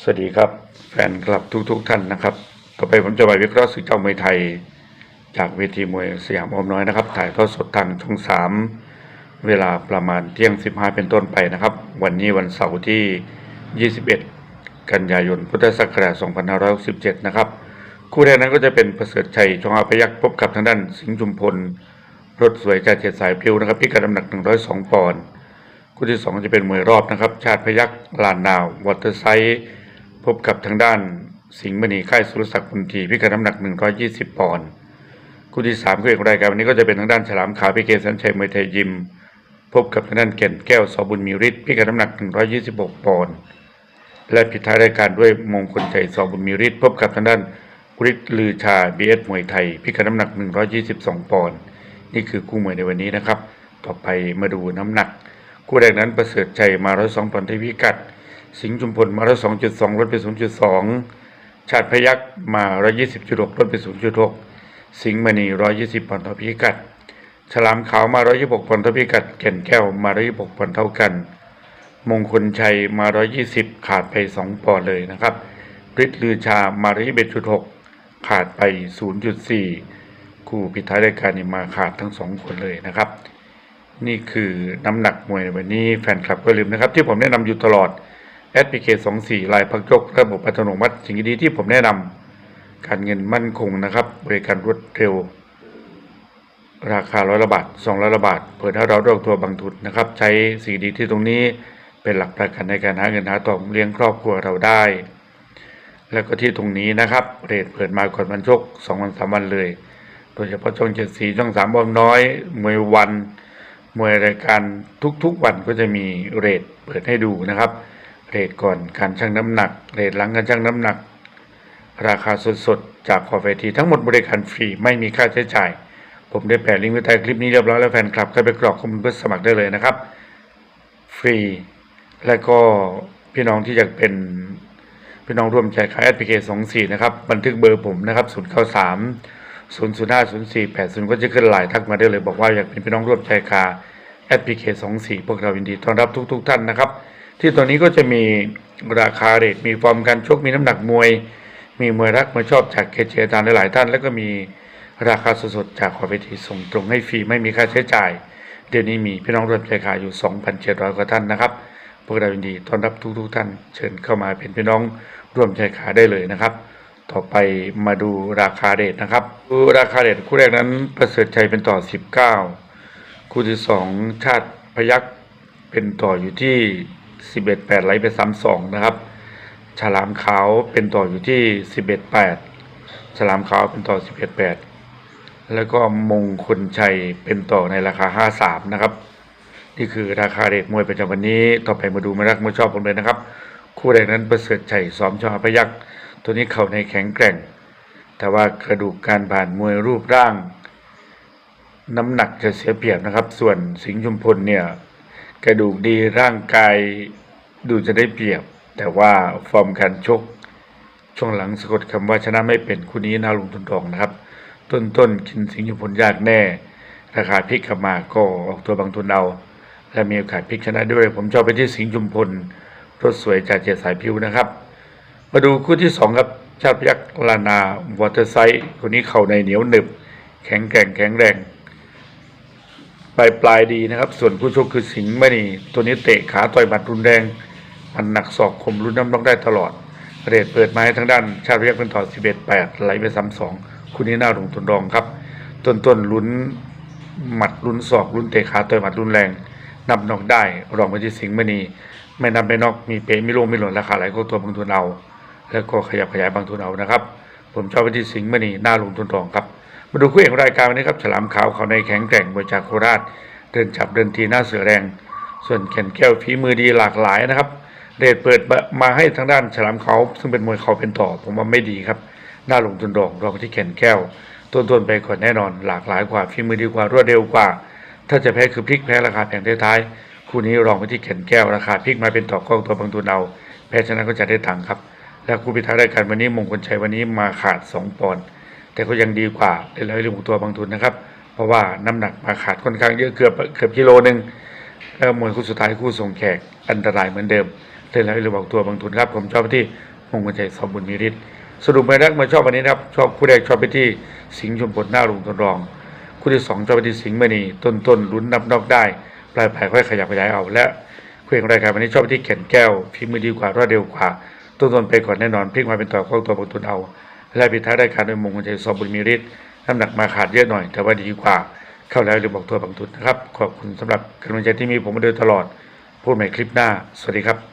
สวัสดีครับ แฟนคลับทุกๆทท่านนะครับ ต่อไปผมจะไปวิเคราะห์ศึกเจ้ามวยไทย จากเวทีมวยสยามอมน้อยนะครับ ถ่ายทอดสดทางช่องสามเวลาประมาณเที่ยง 15 เป็นต้นไปนะครับ วันนี้วันเสาร์ที่ 21 กันยายนพุทธศักราช2567 นะครับ คู่แรกนั้นก็จะเป็นประเสริฐชัยชองอาพยักษ์พบกับทางด้านสิงห์ชุมพลรถสวยจ่าเจ็ดสายพริ้วนะครับพิกัดน้ำหนัก 102 ปอนด์คู่ที่สองจะเป็นมวยรอบนะครับ ชาติพยักษ์ลานนาววอเตอร์ไซด์ พบกับทางด้านสิงห์มณีค่ายสุรศักดิ์พุนทีพิกัดน้ำหนัก 120 ปอนด์คู่ที่สามคู่เอกรายการวันนี้ก็จะเป็นทางด้านฉลามขาวพิเกสันชัยมวยไทยยิม พบกับทางด้านแก่นแก้วสอบุญมีฤทธิ์พิกัดน้ำหนัก 126 ปอนด์และปิดท้ายรายการด้วยมงคลชัยสอบุญมีฤทธิ์พบกับทางด้านฤทธิ์ลือชาบีเอสมวยไทย พิกัดน้ำหนัก 122 ปอนด์นี่คือคู่มวยในวันนี้นะครับ ต่อไปมาดูน้ำหนัก คู่แรกนั้นประเสริฐชัยมา102ปอนด์ที่พิกัด สิงห์ชุมพลมา102.2ลดไป0.2ชาติพยักษ์มา120.6ลดไป0.6สิงห์มณี120ปอนด์ต่อพิกัด ฉลามขาวมา126ปอนด์ต่อพิกัดแก่นแก้วมา126ปอนด์เท่ากัน มงคลชัยมา120ขาดไป2ปอนด์เลยนะครับฤทธิ์ลือชามา121.6ขาดไป0.4คู่ปิดท้ายรายการนี่มาขาดทั้งสองคนเลยนะครับ นี่คือน้ำหนักมวยในวันนี้แฟนคลับก็ลืมนะครับ ที่ผมแนะนำอยู่ตลอด แอดพลิเคชัน24ลายพักยกระบบอัตโนมัติ สิ่งดีที่ผมแนะนำการเงินมั่นคงนะครับ บริการรวดเร็ว ราคาร้อยละบาทสองร้อยละบาท เปิดให้เราดอกตัวบางทุนนะครับ ใช้สิ่งดีที่ตรงนี้เป็นหลักประกันในการหาเงินหาทองเลี้ยงครอบครัวเราได้ แล้วก็ที่ตรงนี้นะครับเรทเปิดมาก่อนวันชกสองวันสามวันเลย โดยเฉพาะช่องเจ็ดสีช่องสามบอมน้อยมวยวันมวยรายการทุกๆวันก็จะมีเรทเปิดให้ดูนะครับ เรทก่อนการชั่งน้ำหนัก เรทหลังการชั่งน้ำหนัก ราคาสดๆ จากขอเวทีทั้งหมดบริการฟรีไม่มีค่าใช้จ่าย ผมได้แปะลิงก์ไว้ใต้คลิปนี้เรียบร้อยแล้วแฟนคลับก็ไปกรอกข้อมูลเพื่อสมัครได้เลยนะครับ ฟรี และก็พี่น้องที่อยากเป็นพี่น้องร่วมใจขายแอดพลิเคชัน24นะครับบันทึกเบอร์ผมนะครับ093 005 0480ก็จะขึ้นไลน์ทักมาได้เลย บอกว่าอยากเป็นพี่น้องร่วมใจคาแอดพลิเคชัน24พวกเรายินดีต้อนรับทุก ๆ ท่านนะครับ ที่ตอนนี้ก็จะมีราคาเรทมีฟอร์มการชกมีน้ำหนักมวย มีมวยรักมวยชอบจากเคเจตานหลายท่าน แล้วก็มีราคาสดๆจากขอเวทีส่งตรงให้ฟรีไม่มีค่าใช้จ่าย เดี๋ยวนี้มีพี่น้องร่วมใจขายอยู่ 2,700 กว่าท่านนะครับพวกเรายินดีต้อนรับทุกๆท่านเชิญเข้ามาเป็นพี่น้องร่วมใจขายได้เลยนะครับ ต่อไปมาดูราคาเรทนะครับดูราคาเรทคู่แรกนั้นประเสริฐชัยเป็นต่อ 19 คู่ที่สองชาติพยักเป็นต่ออยู่ที่ 11 8ไหลไป32นะครับ ฉลามขาวเป็นต่ออยู่ที่11 8ฉลามขาวเป็นต่อ11 8แล้วก็มงคลชัยเป็นต่อในราคา53นะครับ นี่คือราคาเรทมวยประจำวันนี้ ต่อไปมาดูมารักมาชอบผมเลยนะครับ คู่แรกนั้นประเสริฐชัยซ้อมชอพยักษ์ตัวนี้เข่าในแข็งแกร่ง แต่ว่ากระดูกการผ่านมวยรูปร่าง น้ำหนักจะเสียเปรียบนะครับ ส่วนสิงห์ชุมพลเนี่ย กระดูกดีร่างกายดูจะได้เปรียบ แต่ว่าฟอร์มการชก ช่วงหลังสะกดคำว่าชนะไม่เป็นคู่นี้น่าลงทุนทองนะครับ ต้นต้นๆกินสิงห์ชุมพลยากแน่ ราคาพลิกกลับมาก็ออกตัวบางทุนเอา และมีโอกาสพลิกชนะด้วย ผมชอบไปที่สิงห์ชุมพลรถสวยจากเจ็ดสายพิวนะครับ มาดูคู่ที่สองครับชาติพยักษ์ลานาวอเตอร์ไซด์คนนี้เข่าในเหนียวหนึบ แข็งแกร่งแข็งแรง ปลายปลายดีนะครับ ส่วนผู้ชกคือสิงห์มณีตัวนี้เตะขาต่อยหมัดรุนแรงมันหนักศอกคมรุนน้ำต้องได้ตลอดเรทเปิดมาให้ทางด้านชาติพยักษ์เป็นต่อ11 8ไหลไป3 2คู่นี้น่าลงทุนรองครับ ต้นต้นลุ้นหมัดลุ้นศอกลุ้นเตะขาต่อยหมัดรุนแรงนับนอกได้รองไปที่สิงห์มณีไม่นับไม่นอกมีเป๋มีโลมีหล่นราคาไหลก็ตัวบางทุนเอา แล้วก็ขยับขยายบางทุนเอานะครับ ผมชอบไปที่สิงห์มณีน่าลงทุนรองครับ มาดูคู่เอกรายการวันนี้ครับฉลามขาวเขาในแข็งแกร่งมวยจากโคราช เดินจับเดินทีหน้าเสือแรง ส่วนแก่นแก้วฝีมือดีหลากหลายนะครับเดทเปิดมาให้ทางด้านฉลามเขาซึ่งเป็นมวยเขาเป็นต่อ ผมว่าไม่ดีครับน่าลงทุนรองรองที่แก่นแก้วต้นๆไปก่อนแน่นอน หลากหลายกว่าฝีมือดีกว่ารวดเร็วกว่า ถ้าจะแพ้คือพลิกแพ้ราคาแพงท้ายๆคู่นี้รองไปที่แก่นแก้วราคาพลิกมาเป็นต่อกล้องตัวบางตัวเอาแพ้ชนะก็จะได้ตังค์ครับ แล้วคู่พิทายรายการวันนี้มงคลชัยวันนี้มาขาดสองปอนด์ แต่ก็ยังดีกว่าในเรื่องของตัวบางทุนนะครับ เพราะว่าน้ำหนักมาขาดค่อนข้างเยอะเกือบเกือบกิโลหนึ่งแล้วมวยคู่สุดท้ายคู่ส่งแขกอันตรายเหมือนเดิมเล่นแล้วหรือบอกตัวบางทุนครับ ผมชอบไปที่มงคลชัยสมบุญมีฤทธิ์สรุปไปนักมาชอบวันนี้นะครับ ชอบคู่แรกชอบไปที่สิงห์ชมพลหน้าลุงตนรอง คู่ที่สองชอบไปที่สิงห์มณีต้นต้นลุ้นนับนอกได้ ปลายปลายค่อยขยับขยายเอาและคู่เอกรายการวันนี้ชอบไปที่แก่นแก้วฝีมือดีกว่ารวดเร็วกว่าต้นต้นไปก่อนแน่นอนพลิกมาเป็นต่อของตัวบางทุนเอา และปิดท้ายรายการด้วยมงคลชัยสอบุญมีฤทธิ์น้ำหนักมาขาดเยอะหน่อย แต่ว่าดีกว่า เข้าแล้วหรือบอกตัวบางทุนนะครับ ขอบคุณสำหรับกำลังใจที่มีผมมาโดยตลอด พูดใหม่คลิปหน้า สวัสดีครับ